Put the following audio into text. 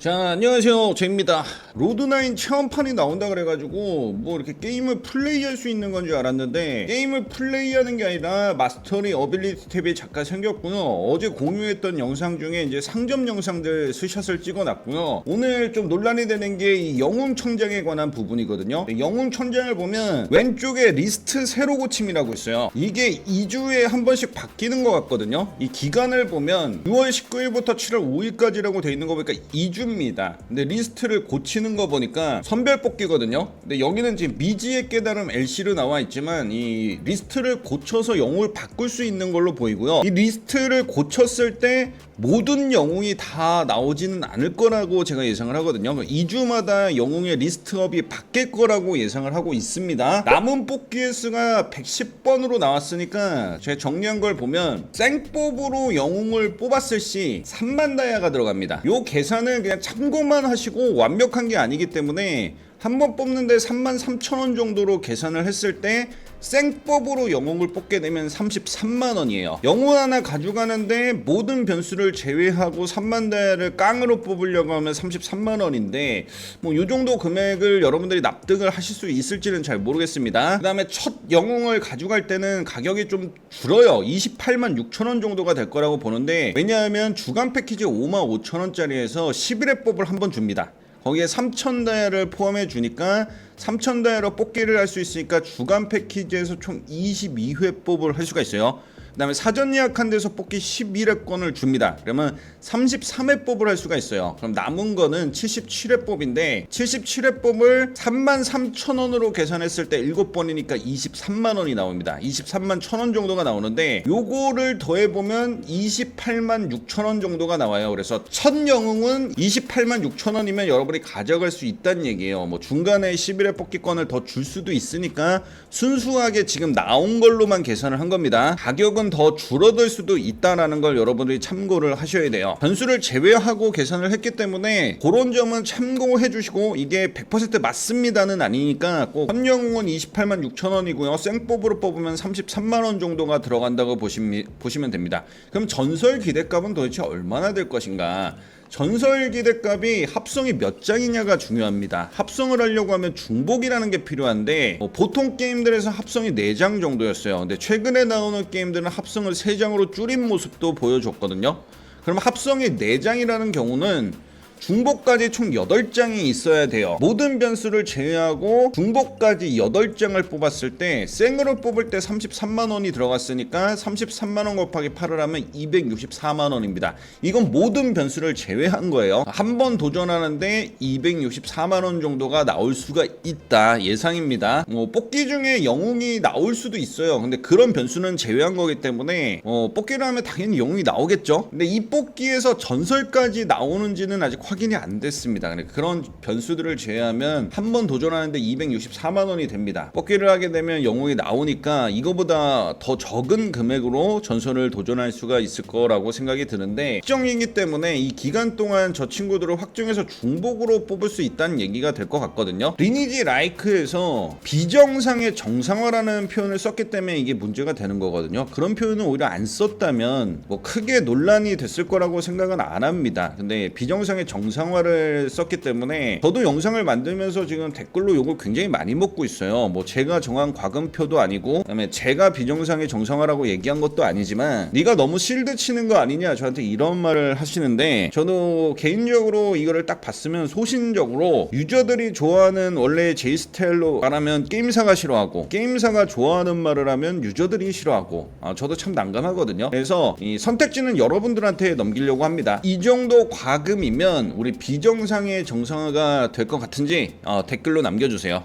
자 안녕하세요. 제입니다. 로드9 체험판이 나온다 그래가지고 뭐 이렇게 게임을 플레이할 수 있는 건 줄 알았는데 게임을 플레이하는 게 아니라 마스터리 어빌리티 탭이 잠깐 생겼고요. 어제 공유했던 영상 중에 이제 상점 영상들 스샷을 찍어놨고요. 오늘 좀 논란이 되는 게 이 영웅 천장에 관한 부분이거든요. 영웅 천장을 보면 왼쪽에 리스트 새로 고침이라고 있어요. 이게 2주에 한 번씩 바뀌는 것 같거든요. 이 기간을 보면 6월 19일부터 7월 5일까지라고 돼 있는 거 보니까 2주 입니다. 근데 리스트를 고치는 거 보니까 선별 뽑기거든요. 근데 여기는 지금 미지의 깨달음 LC로 나와 있지만 이 리스트를 고쳐서 영웅을 바꿀 수 있는 걸로 보이고요. 이 리스트를 고쳤을 때 모든 영웅이 다 나오지는 않을 거라고 제가 예상을 하거든요. 2주마다 영웅의 리스트업이 바뀔 거라고 예상을 하고 있습니다. 남은 뽑기의 수가 110번으로 나왔으니까 제가 정리한 걸 보면 생뽑으로 영웅을 뽑았을 시 3만 다이아가 들어갑니다. 요 계산은 그냥 참고만 하시고 완벽한 게 아니기 때문에 한 번 뽑는데 3만 3천 원 정도로 계산을 했을 때 생법으로 영웅을 뽑게 되면 33만 원이에요. 영웅 하나 가져가는데 모든 변수를 제외하고 3만 다이아를 깡으로 뽑으려고 하면 33만 원인데 뭐 요 정도 금액을 여러분들이 납득을 하실 수 있을지는 잘 모르겠습니다. 그 다음에 첫 영웅을 가져갈 때는 가격이 좀 줄어요. 28만 6천 원 정도가 될 거라고 보는데 왜냐하면 주간 패키지 5만 5천 원짜리에서 11회 뽑을 한 번 줍니다. 거기에 3천 다이아를 포함해 주니까 3천 다이아로 뽑기를 할 수 있으니까 주간 패키지에서 총 22회 뽑을 할 수가 있어요. 그다음에 사전 예약한 데서 뽑기 11회권을 줍니다. 그러면 33회 뽑을 할 수가 있어요. 그럼 남은 거는 77회 뽑인데 77회 뽑을 3만 3천 원으로 계산했을 때 7번이니까 23만 원이 나옵니다. 23만 1천 원 정도가 나오는데 요거를 더해 보면 28만 6천 원 정도가 나와요. 그래서 첫 영웅은 28만 6천 원이면 여러분이 가져갈 수 있다는 얘기예요. 뭐 중간에 11회 뽑기권을 더 줄 수도 있으니까 순수하게 지금 나온 걸로만 계산을 한 겁니다. 가격은 더 줄어들 수도 있다라는 걸 여러분들이 참고를 하셔야 돼요. 변수를 제외하고 계산을 했기 때문에 그런 점은 참고해 주시고 이게 100% 맞습니다는 아니니까 꼭 선영웅은 28만 6천 원이고요. 생뽑으로 뽑으면 33만 원 정도가 들어간다고 보시면 됩니다. 그럼 전설 기대값은 도대체 얼마나 될 것인가? 전설 기대값이 합성이 몇 장이냐가 중요합니다. 합성을 하려고 하면 중복이라는 게 필요한데 뭐 보통 게임들에서 합성이 4장 정도였어요. 근데 최근에 나오는 게임들은 합성을 3장으로 줄인 모습도 보여줬거든요. 그럼 합성이 4장이라는 경우는 중복까지 총 8장이 있어야 돼요. 모든 변수를 제외하고 중복까지 8장을 뽑았을 때 생으로 뽑을 때 33만 원이 들어갔으니까 33만 원 곱하기 8을 하면 264만 원입니다. 이건 모든 변수를 제외한 거예요. 한 번 도전하는데 264만 원 정도가 나올 수가 있다 예상입니다. 뭐 뽑기 중에 영웅이 나올 수도 있어요. 근데 그런 변수는 제외한 거기 때문에 어, 뽑기를 하면 당연히 영웅이 나오겠죠. 근데 이 뽑기에서 전설까지 나오는지는 아직 확인이 안 됐습니다. 그런 변수들을 제외하면 한 번 도전하는데 264만 원이 됩니다. 뽑기를 하게 되면 영웅이 나오니까 이거보다 더 적은 금액으로 전설을 도전할 수가 있을 거라고 생각이 드는데 특정이기 때문에 이 기간 동안 저 친구들을 확정해서 중복으로 뽑을 수 있다는 얘기가 될 것 같거든요. 리니지 라이크에서 비정상의 정상화라는 표현을 썼기 때문에 이게 문제가 되는 거거든요. 그런 표현을 오히려 안 썼다면 뭐 크게 논란이 됐을 거라고 생각은 안 합니다. 근데 비정상의 정 상화를 썼기 때문에 저도 영상을 만들면서 지금 댓글로 욕을 굉장히 많이 먹고 있어요. 뭐 제가 정한 과금표도 아니고 그다음에 제가 비정상의 정상화라고 얘기한 것도 아니지만 네가 너무 실드 치는 거 아니냐 저한테 이런 말을 하시는데 저도 개인적으로 이거를 딱 봤으면 소신적으로 유저들이 좋아하는 원래 제이 스타일로 말하면 게임사가 싫어하고 게임사가 좋아하는 말을 하면 유저들이 싫어하고 아, 저도 참 난감하거든요. 그래서 이 선택지는 여러분들한테 넘기려고 합니다. 이 정도 과금이면 우리 비정상의 정상화가 될 것 같은지 어, 댓글로 남겨주세요.